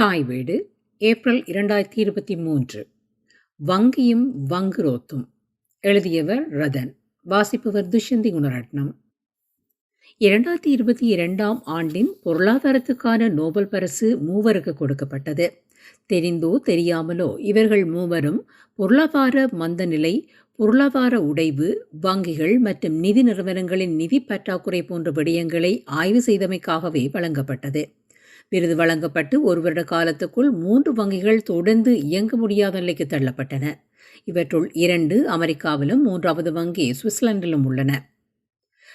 தாய் வீடு ஏப்ரல் இரண்டாயிரத்தி இருபத்தி மூன்று. வங்கியும் வங்குரோத்தும். எழுதியவர் ரதன். வாசிப்பவர் துஷந்தி குணரட்னம். இரண்டாயிரத்தி இருபத்தி இரண்டாம் ஆண்டின் பொருளாதாரத்துக்கான நோபல் பரிசு மூவருக்கு கொடுக்கப்பட்டது. தெரிந்தோ தெரியாமலோ இவர்கள் மூவரும் பொருளாதார மந்தநிலை பொருளாதார உடைவு வங்கிகள் மற்றும் நிதி நிறுவனங்களின் நிதி பற்றாக்குறை போன்ற விடயங்களை ஆய்வு செய்தமைக்காகவே வழங்கப்பட்டது. விருது வழங்கப்பட்டு ஒரு வருட காலத்துக்குள் மூன்று வங்கிகள் தொடர்ந்து இயங்க முடியாத நிலைக்கு தள்ளப்பட்டன. இவற்றுள் இரண்டு அமெரிக்காவிலும் மூன்றாவது வங்கி சுவிட்சர்லாந்திலும் உள்ளன.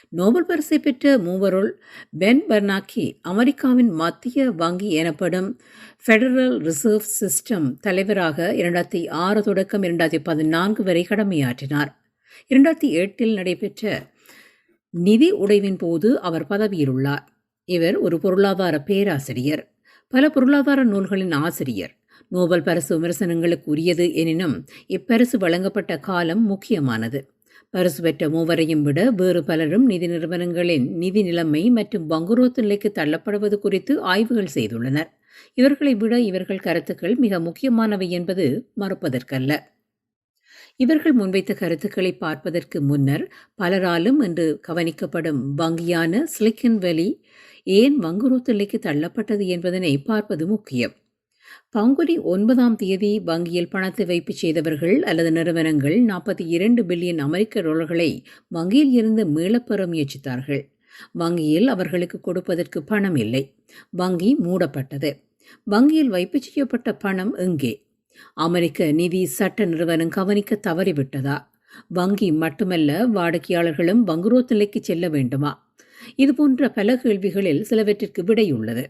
நோபல் பரிசை பெற்ற மூவருள் பென் பர்னாக்கி அமெரிக்காவின் மத்திய வங்கி எனப்படும் ஃபெடரல் ரிசர்வ் சிஸ்டம் தலைவராக இரண்டாயிரத்தி ஆறு தொடக்கம் இரண்டாயிரத்தி பதினான்கு வரை கடமையாற்றினார். இரண்டாயிரத்தி எட்டில் நடைபெற்ற நிதி உடைவின் போது அவர் பதவியில் உள்ளார். இவர் ஒரு பொருளாதார பேராசிரியர் பல பொருளாதார நூல்களின் ஆசிரியர். நோபல் பரிசு விமர்சனங்களுக்கு உரியது எனினும் இப்பரிசு வழங்கப்பட்ட காலம் முக்கியமானது. பரிசு பெற்ற மூவரையும் விட வேறு பலரும் நிதி நிறுவனங்களின் நிதி நிலைமை மற்றும் பங்குரோத்து நிலைக்கு தள்ளப்படுவது குறித்து ஆய்வுகள் செய்துள்ளனர். இவர்களை விட இவர்கள் கருத்துக்கள் மிக முக்கியமானவை என்பது மறுப்பதற்கல்ல. இவர்கள் முன்வைத்த கருத்துக்களை பார்ப்பதற்கு முன்னர் பலராலும் என்று கவனிக்கப்படும் வங்கியான சிலிக்கன் வேலி ஏன் வங்குரூத்துல்லைக்கு தள்ளப்பட்டது என்பதனை பார்ப்பது முக்கியம். பங்குனி ஒன்பதாம் தேதி வங்கியில் பணத்தை வைப்பு செய்தவர்கள் அல்லது நிறுவனங்கள் நாற்பத்தி இரண்டு பில்லியன் அமெரிக்க டாலர்களை வங்கியில் இருந்து மீளப்பெற முயற்சித்தார்கள். வங்கியில் அவர்களுக்கு கொடுப்பதற்கு பணம் இல்லை. வங்கி மூடப்பட்டது. வங்கியில் வைப்பு செய்யப்பட்ட பணம் எங்கே? அமெரிக்க நிதி சட்ட நிறுவனம் கவனிக்க தவறிவிட்டதா? வங்கி மட்டுமல்ல வாடிக்கையாளர்களும் வங்குரோத் நிலைக்கு செல்ல வேண்டுமா? இதுபோன்ற பல கேள்விகளில் சிலவற்றிற்கு விடையுள்ளது.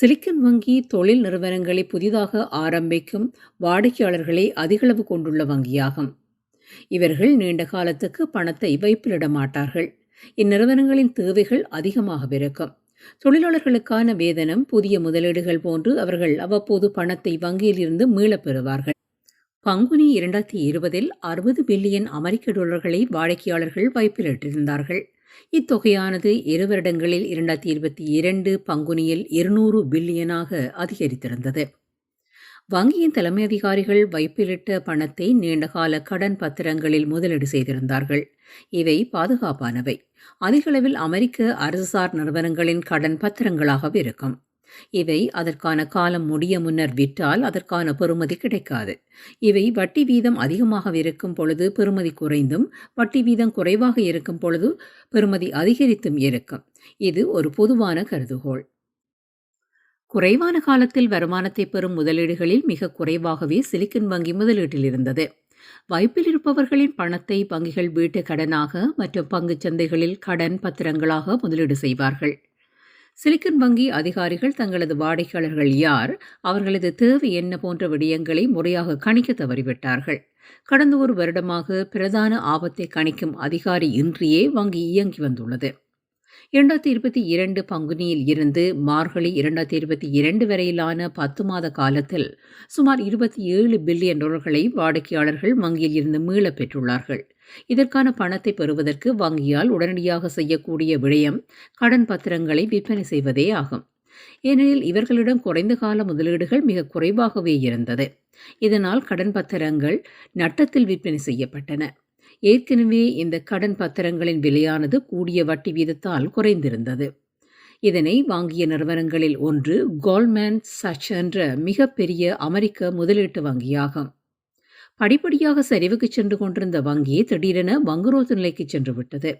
சிலிக்கன் வங்கி தொழில் நிறுவனங்களை புதிதாக ஆரம்பிக்கும் வாடிக்கையாளர்களை அதிகளவு கொண்டுள்ள வங்கியாகும். இவர்கள் நீண்ட காலத்துக்கு பணத்தை வைப்பிலிட மாட்டார்கள். இந்நிறுவனங்களின் தேவைகள் அதிகமாகவிருக்கும் தொழிலாளர்களுக்கான வேதனம் புதிய முதலீடுகள் போன்று அவர்கள் அவ்வப்போது பணத்தை வங்கியில் இருந்து மீளப் பெறுவார்கள் பங்குனி இரண்டாயிரத்தி இருபதில் அறுபது பில்லியன் அமெரிக்க டாலர்களை வாடிக்கையாளர்கள் வைப்பிலிட்டிருந்தார்கள். இத்தொகையானது இரு வருடங்களில் இரண்டாயிரத்தி இருபத்தி இரண்டு பங்குனியில் இருநூறு பில்லியனாக அதிகரித்திருந்தது. வங்கியின் தலைமை அதிகாரிகள் வைப்பிலிட்ட பணத்தை நீண்டகால கடன் பத்திரங்களில் முதலீடு செய்திருந்தார்கள். இவை பாதுகாப்பானவை. அதிகளவில் அமெரிக்க அரசுசார் நிறுவனங்களின் கடன் பத்திரங்களாகவே இருக்கும். இவை அதற்கான காலம் முடிய முன்னர் விற்றால் அதற்கான பெறுமதி கிடைக்காது. இவை வட்டி வீதம் அதிகமாக இருக்கும் பொழுது பெறுமதி குறைந்தும் வட்டி வீதம் குறைவாக இருக்கும் பொழுது பெறுமதி அதிகரித்தும் இருக்கும். இது ஒரு பொதுவான கருதுகோள். குறைவான காலத்தில் வருமானத்தை பெறும் முதலீடுகளில் மிக குறைவாகவே சிலிக்கன் வங்கி முதலீட்டில் இருந்தது. வைப்பில் இருப்பவர்களின் பணத்தை வங்கிகள் வீட்டு கடனாக மற்றும் பங்குச் சந்தைகளில் கடன் பத்திரங்களாக முதலீடு செய்வார்கள். சிலிக்கன் வங்கி அதிகாரிகள் தங்களது வாடிக்கையாளர்கள் யார் அவர்களது தேவை என்ன போன்ற விடயங்களை முறையாக கணிக்க தவறிவிட்டார்கள். கடந்த ஒரு வருடமாக பிரதான ஆபத்தை கணிக்கும் அதிகாரி இன்றியே வங்கி இயங்கி வந்துள்ளது. இரண்டாயிரத்தி இருபத்தி இரண்டு பங்குனியில் இருந்து மார்கழி இரண்டாயிரத்தி இருபத்தி இரண்டு வரையிலான பத்து மாத காலத்தில் சுமார் இருபத்தி ஏழு பில்லியன் டாலர்களை வாடிக்கையாளர்கள் வங்கியில் இருந்து மீளப் பெற்றுள்ளார்கள். இதற்கான பணத்தை பெறுவதற்கு வங்கியால் உடனடியாக செய்யக்கூடிய விடயம் கடன் பத்திரங்களை விற்பனை செய்வதே ஆகும். ஏனெனில் இவர்களிடம் குறைந்த கால முதலீடுகள் மிக குறைவாகவே இருந்தது. இதனால் கடன் பத்திரங்கள் நட்டத்தில் விற்பனை செய்யப்பட்டன. ஏற்கனவே இந்த கடன் பத்திரங்களின் விலையானது கூடிய வட்டி வீதத்தால் குறைந்திருந்தது. இதனை வாங்கிய நிறுவனங்களில் ஒன்று கோல்மேன் சச் என்ற மிகப்பெரிய அமெரிக்க முதலீட்டு வங்கியாகும். படிப்படியாக சரிவுக்கு சென்று கொண்டிருந்த வங்கி திடீரென வங்குரோத்து நிலைக்கு சென்று விட்டது.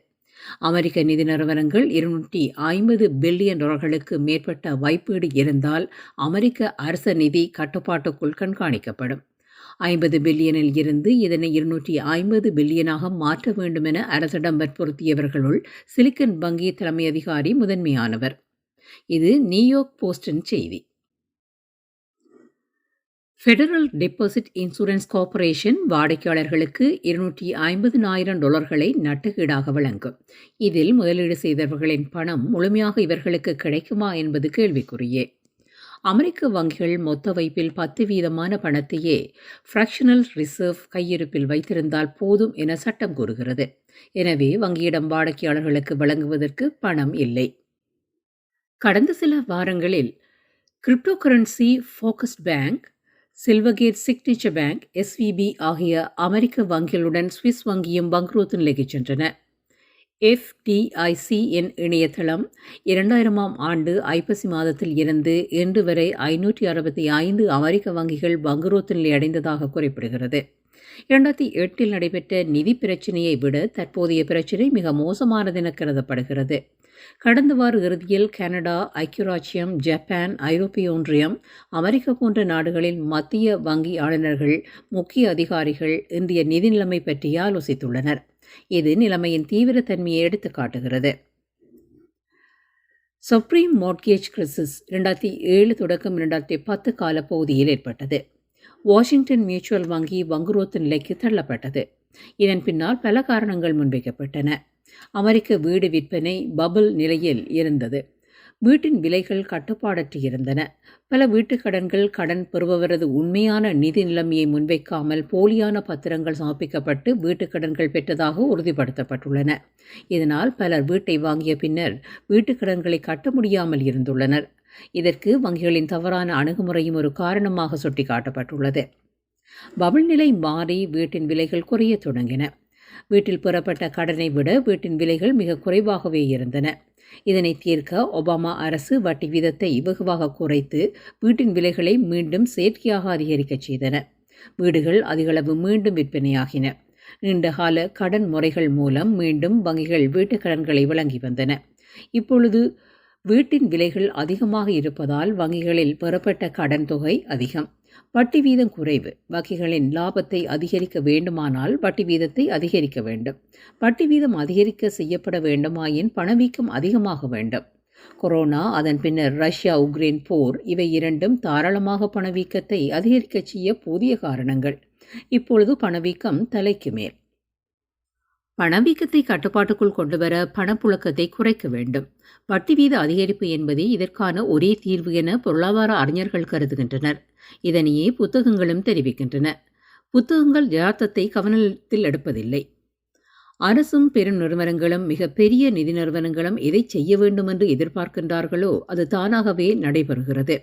அமெரிக்க நிதி நிறுவனங்கள் இருநூற்றி ஐம்பது பில்லியன் டாலர்களுக்கு மேற்பட்ட வைப்பீடு இருந்தால் அமெரிக்க அரச நிதி கட்டுப்பாட்டுக்குள் கண்காணிக்கப்படும். ஐம்பது பில்லியனில் இருந்து இதனை இருநூற்றி ஐம்பது பில்லியனாக மாற்ற வேண்டும் என அரசிடம் வற்புறுத்தியவர்களுள் சிலிக்கன் வங்கி தலைமை அதிகாரி முதன்மையானவர். இது நியூயார்க் போஸ்டின் செய்தி. ஃபெடரல் டெபாசிட் இன்சூரன்ஸ் கார்ப்பரேஷன் வாடிக்கையாளர்களுக்கு இருநூற்றி ஐம்பதினாயிரம் டாலர்களை நட்டுகீடாக வழங்கும். இதில் முதலீடு செய்தவர்களின் பணம் முழுமையாக இவர்களுக்கு கிடைக்குமா என்பது கேள்விக்குரியே அமெரிக்க வங்கிகள் மொத்த வைப்பில் பத்து வீதமான பணத்தையே ஃப்ராக்ஷனல் ரிசர்வ் கையிருப்பில் வைத்திருந்தால் போதும் என சட்டம் கூறுகிறது. எனவே வங்கியிடம் வாடிக்கையாளர்களுக்கு வழங்குவதற்கு பணம் இல்லை. கடந்த சில வாரங்களில் crypto currency focused bank Silvergate signature bank SVB ஆகிய அமெரிக்க வங்கிகளுடன் சுவிஸ் வங்கியும் பங்க்ரோத்து நிலைக்குச் சென்றன. எஃப்டிஐசிஎன் இணையதளம் இரண்டாயிரமாம் ஆண்டு ஐப்பசி மாதத்தில் இருந்து இன்று வரை ஐநூற்றி அறுபத்தி ஐந்து அமெரிக்க வங்கிகள் பங்குரோத்து நிலை அடைந்ததாக குறிப்பிடுகிறது. இரண்டாயிரத்தி எட்டில் நடைபெற்ற நிதி பிரச்சினையை விட தற்போதைய பிரச்சினை மிக மோசமானதென கருதப்படுகிறது. கடந்த வார இறுதியில் கனடா ஐக்கியராட்சியம் ஜப்பான் ஐரோப்பிய ஒன்றியம் அமெரிக்கா போன்ற நாடுகளில் மத்திய வங்கி ஆளுநர்கள் முக்கிய அதிகாரிகள் இந்திய நிதி நிலைமை பற்றி ஆலோசித்துள்ளனர். இது நிலைமையின் தீவிரத்தன்மையை எடுத்து காட்டுகிறது. சுப்ரீம் மோட்கேஜ் கிரிசிஸ் இரண்டாயிரத்தி ஏழு தொடக்கம் இரண்டாயிரத்தி பத்து காலப்பகுதியில் ஏற்பட்டது. வாஷிங்டன் மியூச்சுவல் வங்கி வங்குரோத்து நிலைக்கு தள்ளப்பட்டது. இதன் பின்னால் பல காரணங்கள் முன்வைக்கப்பட்டன. அமெரிக்க வீடு விற்பனை பபுள் நிலையில் இருந்தது. வீட்டின் விலைகள் கட்டுப்பாடற்று இருந்தன. பல வீட்டுக் கடன்கள் கடன் பெறுபவரது உண்மையான நிதி நிலைமையை முன்வைக்காமல் போலியான பத்திரங்கள் சமர்ப்பிக்கப்பட்டு வீட்டுக் கடன்கள் பெற்றதாக உறுதிப்படுத்தப்பட்டுள்ளன. இதனால் பலர் வீட்டை வாங்கிய பின்னர் வீட்டுக் கடன்களை கட்ட முடியாமல் இருந்துள்ளனர். இதற்கு வங்கிகளின் தவறான அணுகுமுறையும் ஒரு காரணமாக சுட்டிக்காட்டப்பட்டுள்ளது. பபுள் நிலை மாறி வீட்டின் விலைகள் குறைய தொடங்கின. வீட்டில் பெறப்பட்ட கடனை விட வீட்டின் விலைகள் மிக குறைவாகவே இருந்தன. இதனை தீர்க்க ஒபாமா அரசு வட்டி வீதத்தை வெகுவாக குறைத்து வீட்டின் விலைகளை மீண்டும் செயற்கையாக அதிகரிக்கச் செய்தன. வீடுகள் அதிகளவு மீண்டும் விற்பனையாகின. நீண்டகால கடன் முறைகள் மூலம் மீண்டும் வங்கிகள் வீட்டுக் கடன்களை வழங்கி வந்தன. இப்பொழுது வீட்டின் விலைகள் அதிகமாக இருப்பதால் வங்கிகளில் பெறப்பட்ட கடன் தொகை அதிகம். வட்டி வீதம் குறைவு. வங்கிகளின் லாபத்தை அதிகரிக்க வேண்டுமானால் வட்டி வீதத்தை அதிகரிக்க வேண்டும். வட்டி வீதம் அதிகரிக்க செய்யப்பட வேண்டுமாயின் பணவீக்கம் அதிகமாக வேண்டும். கொரோனா அதன் பின்னர் ரஷ்யா உக்ரைன் போர் இவை இரண்டும் தாராளமாக பணவீக்கத்தை அதிகரிக்கச் செய்ய போதிய காரணங்கள். இப்பொழுது பணவீக்கம் தலைக்கு மேல். பணவீக்கத்தை கட்டுப்பாட்டுக்குள் கொண்டுவர பணப்புழக்கத்தை குறைக்க வேண்டும். வட்டி வீத அதிகரிப்பு என்பதே இதற்கான ஒரே தீர்வு என பொருளாதார அறிஞர்கள் கருதுகின்றனர். இதனையே புத்தகங்களும் தெரிவிக்கின்றன. புத்தகங்கள் யதார்த்தத்தை கவனத்தில் எடுப்பதில்லை. அரசும் பெரும் நிறுவனங்களும் நிதி நிறுவனங்களும் எதை செய்ய வேண்டும் என்று எதிர்பார்க்கின்றார்களோ அது தானாகவே நடைபெறுகிறது.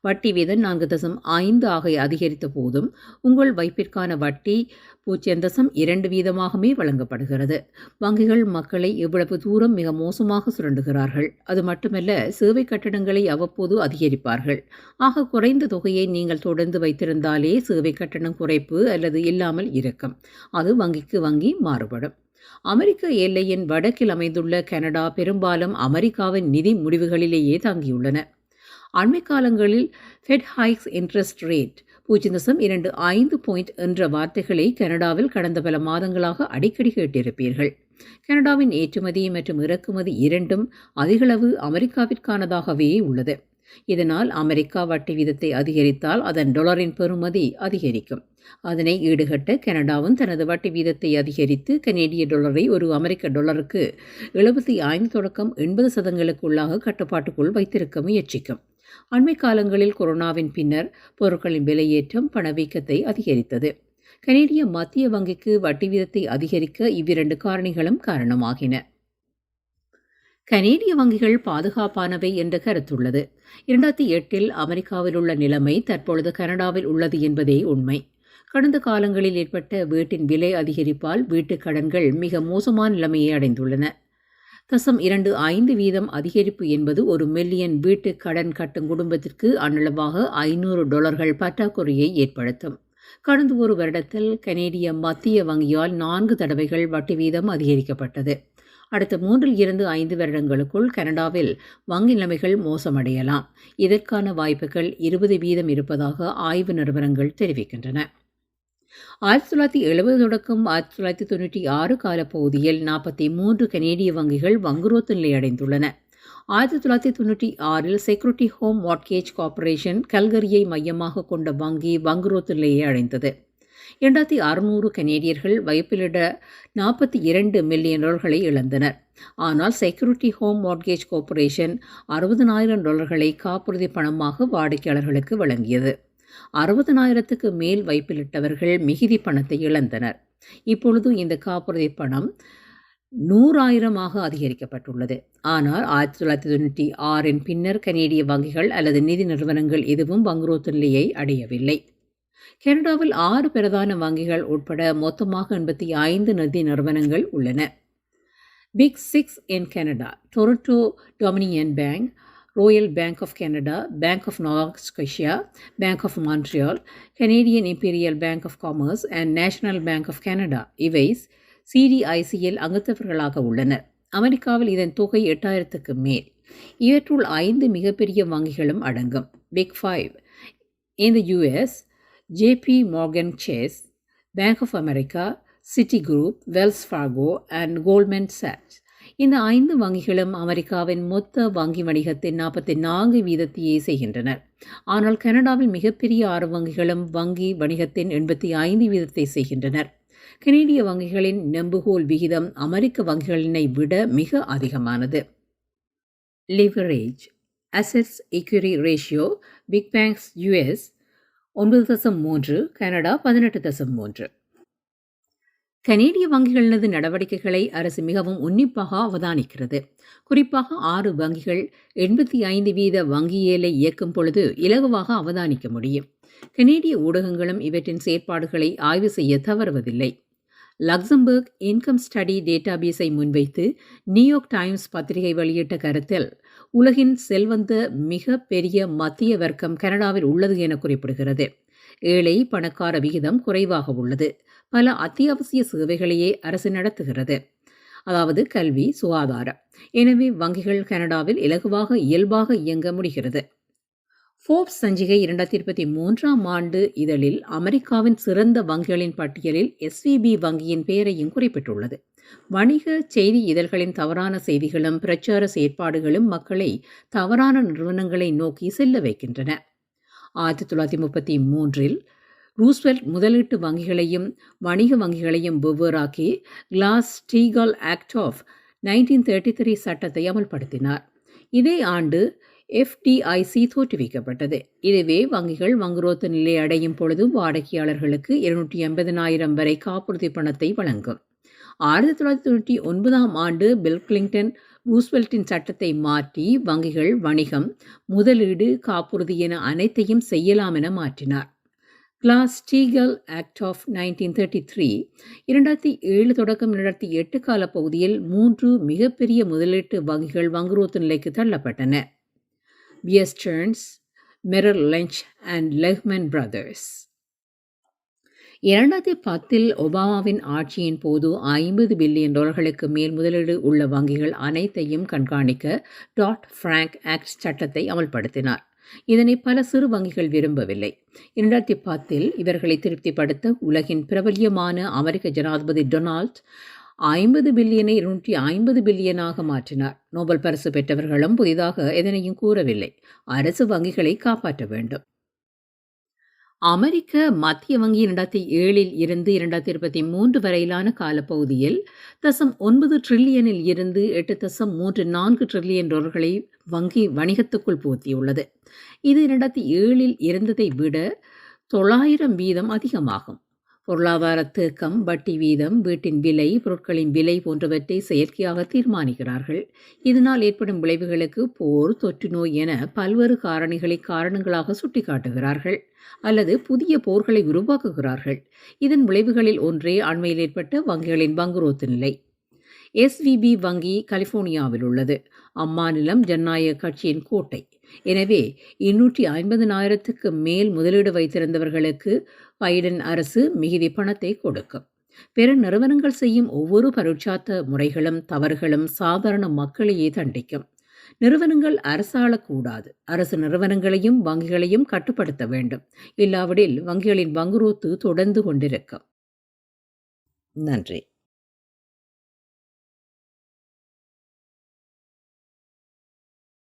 வட்டி வீதம் நான்கு தசம் ஐந்து ஆக அதிகரித்த போதும் உங்கள் வைப்பிற்கான வட்டி பூஜ்ஜியம் தசம் இரண்டு வீதமாகவே வழங்கப்படுகிறது. வங்கிகள் மக்களை எவ்வளவு தூரம் மிக மோசமாக சுரண்டுகிறார்கள் அது மட்டுமல்ல சேவை கட்டணங்களை அவ்வப்போது அதிகரிப்பார்கள். ஆக குறைந்த தொகையை நீங்கள் தொடர்ந்து வைத்திருந்தாலே சேவை கட்டணம் குறைப்பு அல்லது இல்லாமல் இருக்கும். அது வங்கிக்கு வங்கி மாறுபடும். அமெரிக்க எல்லையின் வடக்கில் அமைந்துள்ள கனடா பெரும்பாலும் அமெரிக்காவின் நிதி முடிவுகளிலேயே தங்கியுள்ளன. அண்மை காலங்களில் ஃபெட் ஹைக்ஸ் இன்ட்ரெஸ்ட் ரேட் பூஜ்ஜியம் தசம் இரண்டு ஐந்து பாயிண்ட் என்ற வார்த்தைகளை கனடாவில் கடந்த பல மாதங்களாக அடிக்கடி கேட்டிருப்பீர்கள். கனடாவின் ஏற்றுமதி மற்றும் இறக்குமதி இரண்டும் அதிகளவு அமெரிக்காவிற்கானதாகவே உள்ளது. இதனால் அமெரிக்கா வட்டி வீதத்தை அதிகரித்தால் அதன் டொலரின் பெறுமதி அதிகரிக்கும். அதனை ஈடுகட்ட கனடாவும் தனது வட்டி வீதத்தை அதிகரித்து கனேடிய டொலரை ஒரு அமெரிக்க டொலருக்கு எழுபத்தி ஐந்து தொடக்கம் எண்பது சதங்களுக்குள்ளாக கட்டுப்பாட்டுக்குள் வைத்திருக்க முயற்சிக்கும். அண்மை காலங்களில் கொரோனாவின் பின்னர் பொருட்களின் விலையேற்றம் பணவீக்கத்தை அதிகரித்தது. கனேடிய மத்திய வங்கிக்கு வட்டி வீதத்தை அதிகரிக்க இவ்விரண்டு காரணிகளும் காரணமாகின. கனேடிய வங்கிகள் பாதுகாப்பானவை என்ற கருத்துள்ளது. இரண்டாயிரத்தி எட்டில் அமெரிக்காவில் உள்ள நிலைமை தற்பொழுது கனடாவில் உள்ளது என்பதே உண்மை. கடந்த காலங்களில் ஏற்பட்ட வீட்டின் விலை அதிகரிப்பால் வீட்டுக் கடன்கள் மிக மோசமான நிலைமையை அடைந்துள்ளன. தசம் இரண்டு ஐந்து வீதம் அதிகரிப்பு என்பது ஒரு மில்லியன் வீட்டு கடன் கட்டும் குடும்பத்திற்கு அன்னளவாக ஐநூறு டாலர்கள் பற்றாக்குறையை ஏற்படுத்தும். கடந்த ஒரு வருடத்தில் கனேடிய மத்திய வங்கியால் நான்கு தடவைகள் வட்டி வீதம் அதிகரிக்கப்பட்டது. அடுத்த மூன்றில் இருந்து ஐந்து வருடங்களுக்குள் கனடாவில் வங்கி நிலைமைகள் மோசமடையலாம். இதற்கான வாய்ப்புகள் இருபது வீதம் இருப்பதாக ஆய்வு நிறுவனங்கள் தெரிவிக்கின்றன. ஆயிரத்தி தொள்ளாயிரத்தி எழுபது தொடக்கம் ஆயிரத்தி தொள்ளாயிரத்தி தொண்ணூற்றி ஆறு காலப்பகுதியில் நாற்பத்தி மூன்று கனேடிய வங்கிகள் வங்குரோத்து நிலை அடைந்துள்ளன. ஆயிரத்தி தொள்ளாயிரத்தி தொண்ணூற்றி ஆறில் செக்யூரிட்டி ஹோம் வாட்கேஜ் கார்ப்பரேஷன் கல்கரியை மையமாக கொண்ட வங்கி வங்குரோத்து நிலையை அடைந்தது. இரண்டாயிரத்தி அறுநூறு கனேடியர்கள் வைப்பிலிட நாற்பத்தி இரண்டு மில்லியன் டாலர்களை இழந்தனர். ஆனால் செக்யூரிட்டி ஹோம் மார்ட்கேஜ் கார்ப்பரேஷன் அறுபதனாயிரம் டாலர்களை காப்புறுதி பணமாக வாடிக்கையாளர்களுக்கு வழங்கியது. அறுபதனாயிரத்துக்கு மேல் வைப்பிலிட்டவர்கள் மிகுதி பணத்தை இழந்தனர். இப்பொழுது இந்த காப்புறுதி பணம் நூறாயிரமாக அதிகரிக்கப்பட்டுள்ளது. ஆனால் ஆயிரத்தி தொள்ளாயிரத்தி தொண்ணூற்றி ஆறின் பின்னர் கனேடிய வங்கிகள் அல்லது நிதி நிறுவனங்கள் எதுவும் வங்குரோத்து நிலையை அடையவில்லை. கனடாவில் ஆறு பிரதான வங்கிகள் உட்பட மொத்தமாக எண்பத்தி ஐந்து நிதி நிறுவனங்கள் உள்ளன. Big six in Canada Toronto Dominion bank royal bank of Canada bank of north bank of Montreal Canadian imperial bank of commerce and national bank of Canada இவை சிடிஐசியில் அங்கத்தவர்களாக உள்ளனர் அமெரிக்காவில் இதன் தொகை எட்டாயிரத்துக்கு மேல். இவற்றுள் ஐந்து மிகப்பெரிய வங்கிகளும் அடங்கும். பிக் ஃபைவ் இந்த US JP Morgan Chase Bank of America Citigroup Wells Fargo and Goldman socks இந்த ஐந்து வங்கிகளும் அமெரிக்காவின் மொத்த வங்கி வணிகத்தின் நாற்பத்தி நான்கு வீதத்தையே செய்கின்றனர் ஆனால் கனடாவில் மிகப்பெரிய ஆறு வங்கிகளும் வங்கி வணிகத்தின் எண்பத்தி ஐந்து வீதத்தை செய்கின்றனர். கனேடிய வங்கிகளின் நெம்புகோல் விகிதம் அமெரிக்க வங்கிகளினை விட மிக அதிகமானது. Leverage assets equity ratio big banks US ஒன்பது தசம் மூன்று கனடா பதினெட்டு தசம் மூன்று. கனேடிய வங்கிகளது நடவடிக்கைகளை அரசு மிகவும் உன்னிப்பாக அவதானிக்கிறது. குறிப்பாக ஆறு வங்கிகள் எண்பத்தி ஐந்து வீத வங்கியேலை இயக்கும் பொழுது இலகுவாக அவதானிக்க முடியும். கனேடிய ஊடகங்களும் இவற்றின் செயற்பாடுகளை ஆய்வு செய்ய தவறுவதில்லை. லக்சம்பர்க் இன்கம் ஸ்டடி டேட்டாபேஸை முன்வைத்து நியூயார்க் டைம்ஸ் பத்திரிகை வெளியிட்ட கருத்தில் உலகின் செல்வந்த மிக பெரிய மத்திய வர்க்கம் கனடாவில் உள்ளது என குறிப்பிடுகிறது. ஏழை பணக்கார விகிதம் குறைவாக உள்ளது. பல அத்தியாவசிய சேவைகளையே அரசு நடத்துகிறது. அதாவது கல்வி சுகாதாரம். எனவே வங்கிகள் கனடாவில் இலகுவாக இயல்பாக இயங்க முடிகிறது. ஃபோர்ப்ஸ் சஞ்சிகை இரண்டாயிரத்தி இருபத்தி மூன்றாம் ஆண்டு இதழில் அமெரிக்காவின் சிறந்த வங்கிகளின் பட்டியலில் எஸ்விபி வங்கியின் பெயரையும் குறிப்பிட்டுள்ளது. வணிக செய்தி இதழ்களின் தவறான செய்திகளும் பிரச்சார செயற்பாடுகளும் மக்களை தவறான நிறுவனங்களை நோக்கி செல்ல வைக்கின்றன. ஆயிரத்தி தொள்ளாயிரத்தி முப்பத்தி மூன்றில் ரூஸ்வெல்ட் முதலீட்டு வங்கிகளையும் வணிக வங்கிகளையும் வெவ்வேறாக்கி Glass Steagall Act of nineteen thirty three சட்டத்தை அமல்படுத்தினார். இதே ஆண்டு எஃப்டிஐசி தோற்றுவிக்கப்பட்டது. இதுவே வங்கிகள் வங்குரோத்து நிலை அடையும் பொழுது வாடிக்கையாளர்களுக்கு இருநூற்றி எண்பதனாயிரம் வரை காப்புறுதி பணத்தை வழங்கும். ஆயிரத்தி தொள்ளாயிரத்தி தொண்ணூற்றி ஒன்பதாம் ஆண்டு பில் கிளிங்டன் ரூஸ்வெல்ட்டின் சட்டத்தை மாற்றி வங்கிகள் வணிகம் முதலீடு காப்புறுதி என அனைத்தையும் செய்யலாம் என மாற்றினார். Glass Steagall Act of nineteen thirty three இரண்டாயிரத்தி ஏழு தொடக்கம் இரண்டாயிரத்தி எட்டு கால பகுதியில் மூன்று மிகப்பெரிய முதலீட்டு வங்கிகள் வங்குரோத்து நிலைக்கு தள்ளப்பட்டன. வியஸ்டர்ன்ஸ் Merrill Lynch and Lehman Brothers. இரண்டாயிரத்தி பத்தில் ஒபாமாவின் ஆட்சியின் போது ஐம்பது பில்லியன் டாலர்களுக்கு மேல் முதலீடு உள்ள வங்கிகள் அனைத்தையும் கண்காணிக்க டாட் ஃப்ராங்க் ஆக்ட் சட்டத்தை அமல்படுத்தினார். இதனை பல சிறு வங்கிகள் விரும்பவில்லை. இரண்டாயிரத்தி பத்தில் இவர்களை திருப்திப்படுத்த உலகின் பிரபல்யமான அமெரிக்க ஜனாதிபதி டொனால்ட் ஐம்பது பில்லியனை இருநூற்றி ஐம்பது பில்லியனாக மாற்றினார். நோபல் பரிசு பெற்றவர்களும் புதிதாக எதனையும் கூறவில்லை. அரசு வங்கிகளை காப்பாற்ற வேண்டும். அமெரிக்க மத்திய வங்கி இரண்டாயிரத்தி ஏழில் இருந்து இரண்டாயிரத்தி இருபத்தி மூன்று வரையிலான காலப்பகுதியில் தசம் ஒன்பது ட்ரில்லியனில் இருந்து எட்டு தசம் மூன்று நான்கு ட்ரில்லியன் டாலர்களை வங்கி வணிகத்துக்குள் பூத்தியுள்ளது இது இரண்டாயிரத்தி ஏழில் இருந்ததை விட தொள்ளாயிரம் வீதம் அதிகமாகும். பொருளாதார தேக்கம் வட்டி வீதம் வீட்டின் விலை பொருட்களின் விலை போன்றவற்றை செயற்கையாக தீர்மானிக்கிறார்கள். இதனால் ஏற்படும் விளைவுகளுக்கு போர் தொற்று நோய் என பல்வேறு காரணிகளை காரணங்களாக சுட்டிக்காட்டுகிறார்கள் அல்லது புதிய போர்களை உருவாக்குகிறார்கள். இதன் விளைவுகளில் ஒன்றே அண்மையில் ஏற்பட்ட வங்கிகளின் பங்குரோத்து நிலை. எஸ்விபி வங்கி கலிபோர்னியாவில் உள்ளது. அம்மாநிலம் ஜனநாயக கட்சியின் கோட்டை. எனவே இருநூற்றி ஐம்பதனாயிரத்துக்கு மேல் முதலீடு வைத்திருந்தவர்களுக்கு பைடன் அரசு மிகுதி பணத்தை கொடுக்கும். பிற நிறுவனங்கள் செய்யும் ஒவ்வொரு பரீட்சாத்த முறைகளும் தவறுகளும் சாதாரண மக்களையே தண்டிக்கும். நிறுவனங்கள் அரசாளக்கூடாது. அரசு நிறுவனங்களையும் வங்கிகளையும் கட்டுப்படுத்த வேண்டும். இல்லாவிடில் வங்கிகளின் வங்குரோத்து தொடர்ந்து கொண்டிருக்கும். நன்றி.